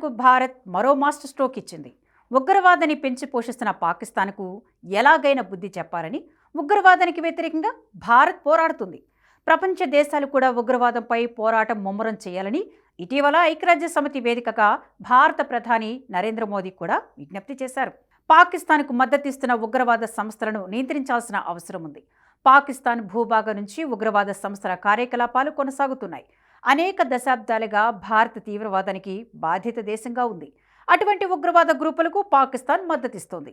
పాకిస్తాన్కు భారత్ మరో master stroke ఇచ్చింది. ఉగ్రవాదాన్ని పెంచి పోషిస్తున్న పాకిస్తాన్కు ఎలాగైనా బుద్ధి చెప్పాలని ఉగ్రవాదానికి వ్యతిరేకంగా భారత్ పోరాడుతుంది. ప్రపంచ దేశాలు కూడా ఉగ్రవాదంపై పోరాటం ముమ్మరం చేయాలని ఇటీవల ఐక్యరాజ్య సమితి వేదికగా భారత ప్రధాని నరేంద్ర మోదీ కూడా విజ్ఞప్తి చేశారు. పాకిస్తాన్కు మద్దతిస్తున్న ఉగ్రవాద సంస్థలను నియంత్రించాల్సిన అవసరం ఉంది. పాకిస్తాన్ భూభాగం నుంచి ఉగ్రవాద సంస్థల కార్యకలాపాలు కొనసాగుతున్నాయి. అనేక దశాబ్దాలుగా భారత్ తీవ్రవాదానికి బాధిత దేశంగా ఉంది. అటువంటి ఉగ్రవాద గ్రూపులకు పాకిస్తాన్ మద్దతిస్తోంది.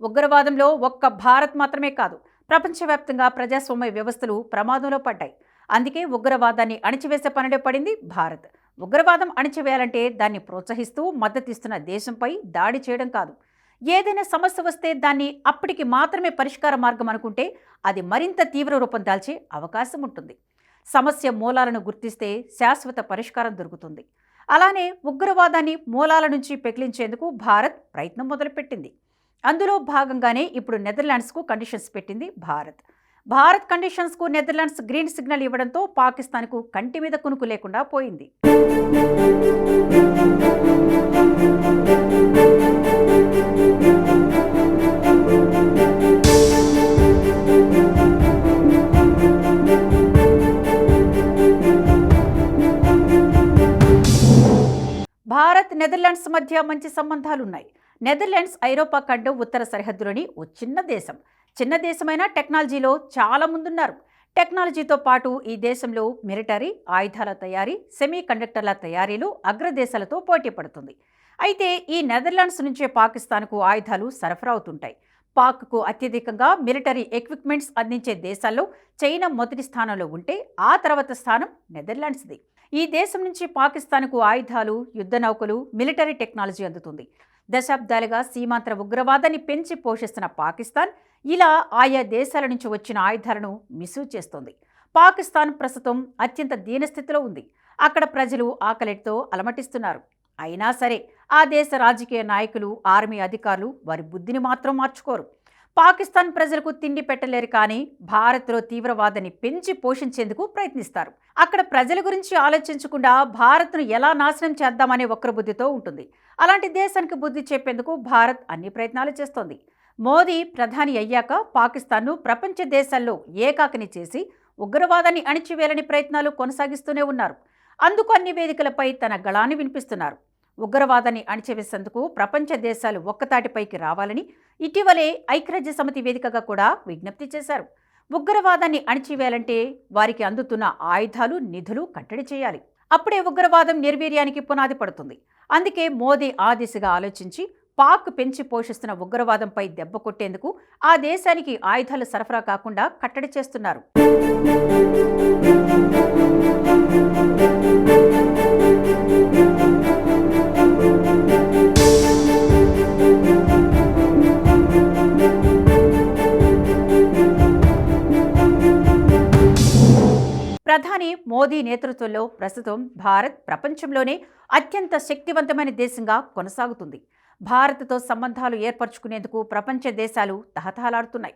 ఉగ్రవాదంలో ఒక్క భారత్ మాత్రమే కాదు ప్రపంచవ్యాప్తంగా ప్రజాస్వామ్య వ్యవస్థలు ప్రమాదంలో పడ్డాయి. అందుకే ఉగ్రవాదాన్ని అణిచివేసే పనిలో పడింది భారత్. ఉగ్రవాదం అణిచివేయాలంటే దాన్ని ప్రోత్సహిస్తూ మద్దతిస్తున్న దేశంపై దాడి చేయడం కాదు. ఏదైనా సమస్య వస్తే దాన్ని అప్పటికి మాత్రమే పరిష్కార మార్గం అనుకుంటే అది మరింత తీవ్ర రూపం దాల్చే అవకాశం ఉంటుంది. సమస్య మూలాలను గుర్తిస్తే శాశ్వత పరిష్కారం దొరుకుతుంది. అలానే ఉగ్రవాదాన్ని మూలాల నుంచి పెకిలించేందుకు భారత్ ప్రయత్నం మొదలుపెట్టింది. అందులో భాగంగానే ఇప్పుడు నెదర్లాండ్స్కు కండిషన్స్ పెట్టింది భారత్. భారత్ కండిషన్స్కు నెదర్లాండ్స్ గ్రీన్ సిగ్నల్ ఇవ్వడంతో పాకిస్తాన్కు కంటి మీద కునుకు లేకుండా పోయింది. నెదర్లాండ్స్ మధ్య మంచి సంబంధాలున్నాయి. నెదర్లాండ్స్ ఐరోపా ఖండం ఉత్తర సరిహద్దులోని ఓ చిన్న దేశం. చిన్న దేశమైన టెక్నాలజీలో చాలా ముందున్నారు. టెక్నాలజీతో పాటు ఈ దేశంలో మిలిటరీ ఆయుధాల తయారీ సెమీ కండక్టర్ల తయారీలో అగ్రదేశాలతో పోటీ పడుతుంది. అయితే ఈ నెదర్లాండ్స్ నుంచే పాకిస్తాన్కు ఆయుధాలు సరఫరా అవుతుంటాయి. పాక్కు అత్యధికంగా మిలిటరీ ఎక్విప్మెంట్స్ అందించే దేశాల్లో చైనా మొదటి స్థానంలో ఉంటే ఆ తర్వాత స్థానం నెదర్లాండ్స్ది. ఈ దేశం నుంచి పాకిస్తాన్కు ఆయుధాలు యుద్ధ నౌకలు మిలిటరీ టెక్నాలజీ అందుతుంది. దశాబ్దాలుగా సీమాంతర ఉగ్రవాదాన్ని పెంచి పోషిస్తున్న పాకిస్తాన్ ఇలా ఆయా దేశాల నుంచి వచ్చిన ఆయుధాలను మిస్యూజ్ చేస్తోంది. పాకిస్తాన్ ప్రస్తుతం అత్యంత దీనస్థితిలో ఉంది. అక్కడ ప్రజలు ఆకలితో అలమటిస్తున్నారు. అయినా సరే ఆ దేశ రాజకీయ నాయకులు ఆర్మీ అధికారులు వారి బుద్ధిని మాత్రం మార్చుకోరు. పాకిస్తాన్ ప్రజలకు తిండి పెట్టలేరు కానీ భారత్లో తీవ్రవాదాన్ని పెంచి పోషించేందుకు ప్రయత్నిస్తారు. అక్కడ ప్రజల గురించి ఆలోచించకుండా భారత్ను ఎలా నాశనం చేద్దామనే వక్ర బుద్ధితో ఉంటుంది. అలాంటి దేశానికి బుద్ధి చెప్పేందుకు భారత్ అన్ని ప్రయత్నాలు చేస్తోంది. మోదీ ప్రధాని అయ్యాక పాకిస్తాన్ను ప్రపంచ దేశాల్లో ఏకాకిని చేసి ఉగ్రవాదాన్ని అణిచివేయాలని ప్రయత్నాలు కొనసాగిస్తూనే ఉన్నారు. అందుకు అన్ని వేదికలపై తన గళాన్ని వినిపిస్తున్నారు. ఉగ్రవాదాన్ని అణిచివేసేందుకు ప్రపంచ దేశాలు ఒక్కతాటిపైకి రావాలని ఇటీవలే ఐక్యరాజ్య సమితి వేదికగా కూడా విజ్ఞప్తి చేశారు. ఉగ్రవాదాన్ని అణిచివేయాలంటే వారికి అందుతున్న ఆయుధాలు నిధులు కట్టడి చేయాలి. అప్పుడే ఉగ్రవాదం నిర్వీర్యానికి పునాది పడుతుంది. అందుకే మోదీ ఆ దిశగా ఆలోచించి పాక్ పెంచి పోషిస్తున్న ఉగ్రవాదంపై దెబ్బ కొట్టేందుకు ఆ దేశానికి ఆయుధాలు సరఫరా కాకుండా కట్టడి చేస్తున్నారు. మోదీ నేతృత్వంలో ప్రస్తుతం భారత్ ప్రపంచంలోనే అత్యంత శక్తివంతమైన దేశంగా కొనసాగుతుంది. భారత్తో సంబంధాలు ఏర్పరచుకునేందుకు ప్రపంచ దేశాలు తహతహలాడుతున్నాయి.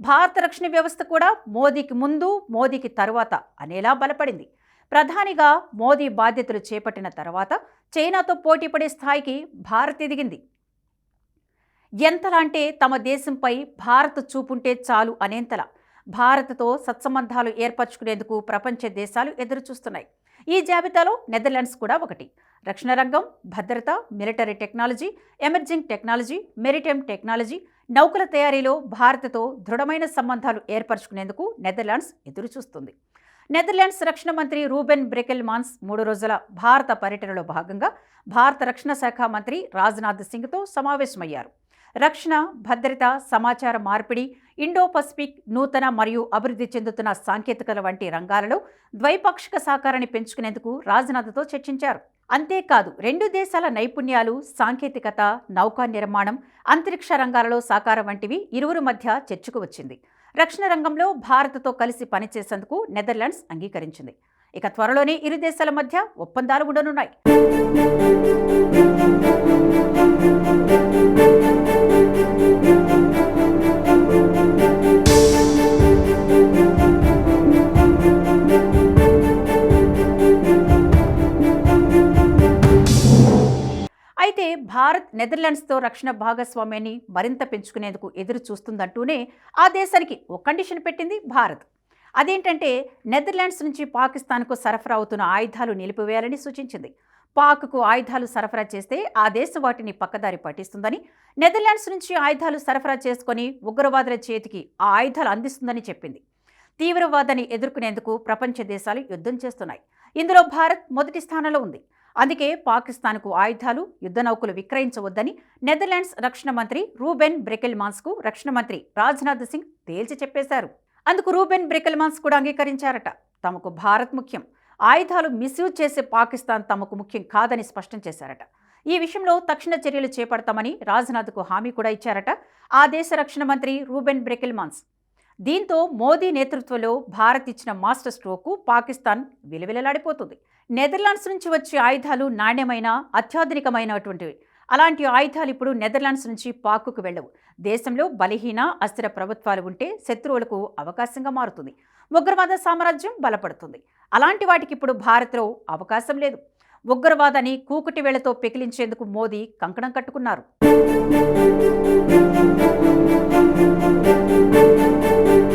భారత రక్షణ వ్యవస్థ కూడా మోదీకి ముందు మోదీకి తరువాత అనేలా బలపడింది. ప్రధానిగా మోదీ బాధ్యతలు చేపట్టిన తర్వాత చైనాతో పోటీపడే స్థాయికి భారత్ ఎదిగింది. ఎంతలా అంటే తమ దేశంపై భారత్ చూపుంటే చాలు అనేంతలా భారత్తో సత్సంబంధాలు ఏర్పరచుకునేందుకు ప్రపంచ దేశాలు ఎదురుచూస్తున్నాయి. ఈ జాబితాలో నెదర్లాండ్స్ కూడా ఒకటి. రక్షణ రంగం భద్రత military technology emerging technology maritime technology నౌకల తయారీలో భారత్తో దృఢమైన సంబంధాలు ఏర్పరచుకునేందుకు నెదర్లాండ్స్ ఎదురుచూస్తుంది. నెదర్లాండ్స్ రక్షణ మంత్రి రూబెన్ బ్రెకెల్ మాన్స్ మూడు రోజుల భారత పర్యటనలో భాగంగా భారత రక్షణ శాఖ మంత్రి రాజ్నాథ్ సింగ్తో సమావేశమయ్యారు. రక్షణ భద్రత సమాచార మార్పిడి ఇండో పసిఫిక్ నూతన మరియు అభివృద్ధి చెందుతున్న సాంకేతికత వంటి రంగాలలో ద్వైపాక్షిక సహకారాన్ని పెంచుకునేందుకు రాజ్నాథ్తో చర్చించారు. అంతేకాదు రెండు దేశాల నైపుణ్యాలు సాంకేతికత నౌకా నిర్మాణం అంతరిక్ష రంగాలలో సహకారం వంటివి ఇరువురు మధ్య చర్చకు వచ్చింది. రక్షణ రంగంలో భారత్తో కలిసి పనిచేసేందుకు నెదర్లాండ్స్ అంగీకరించింది. ఇక త్వరలోనే ఇరు దేశాల మధ్య ఒప్పందాలు భారత్ నెదర్లాండ్స్తో రక్షణ భాగస్వామ్యాన్ని మరింత పెంచుకునేందుకు ఎదురు చూస్తుందంటూనే ఆ దేశానికి ఒక కండిషన్ పెట్టింది భారత్. అదేంటంటే నెదర్లాండ్స్ నుంచి పాకిస్తాన్కు సరఫరా అవుతున్న ఆయుధాలు నిలిపివేయాలని సూచించింది. పాక్కు ఆయుధాలు సరఫరా చేస్తే ఆ దేశం వాటిని పక్కదారి పట్టిస్తుందని నెదర్లాండ్స్ నుంచి ఆయుధాలు సరఫరా చేసుకొని ఉగ్రవాదుల చేతికి ఆ ఆయుధాలు అందిస్తుందని చెప్పింది. తీవ్రవాదాన్ని ఎదుర్కొనేందుకు ప్రపంచ దేశాలు యుద్ధం చేస్తున్నాయి. ఇందులో భారత్ మొదటి స్థానంలో ఉంది. అందుకే పాకిస్తాన్కు ఆయుధాలు యుద్ధ నౌకలు విక్రయించవద్దని నెదర్లాండ్స్ రక్షణ మంత్రి రూబెన్ బ్రెకెల్మాన్స్కు రక్షణ మంత్రి రాజ్నాథ్ సింగ్ తేల్చి చెప్పేశారు. అందుకు రూబెన్ బ్రెకెల్మాన్స్ కూడా అంగీకరించారట. తమకు భారత్ ముఖ్యం. ఆయుధాలు మిస్యూజ్ చేసే పాకిస్తాన్ తమకు ముఖ్యం కాదని స్పష్టం చేశారట. ఈ విషయంలో తక్షణ చర్యలు చేపడతామని రాజ్నాథ్కు హామీ కూడా ఇచ్చారట. ఆ దేశ రక్షణ మంత్రి రూబెన్ బ్రెకెల్మాన్స్. దీంతో మోదీ నేతృత్వంలో భారత్ ఇచ్చిన మాస్టర్ స్ట్రోకు పాకిస్తాన్ విలవిలలాడిపోతుంది. నెదర్లాండ్స్ నుంచి వచ్చే ఆయుధాలు నాణ్యమైన అత్యాధునికమైనటువంటివి అలాంటి ఆయుధాలు ఇప్పుడు నెదర్లాండ్స్ నుంచి పాకుకు వెళ్ళవు. దేశంలో బలహీన అస్థిర ప్రభుత్వాలు ఉంటే శత్రువులకు అవకాశంగా మారుతుంది. ఉగ్రవాద సామ్రాజ్యం బలపడుతుంది. అలాంటి వాటికి ఇప్పుడు భారత్లో అవకాశం లేదు. ఉగ్రవాదాన్ని కూకుటి వేళ్ళతో పెకిలించేందుకు మోదీ కంకణం కట్టుకున్నారు.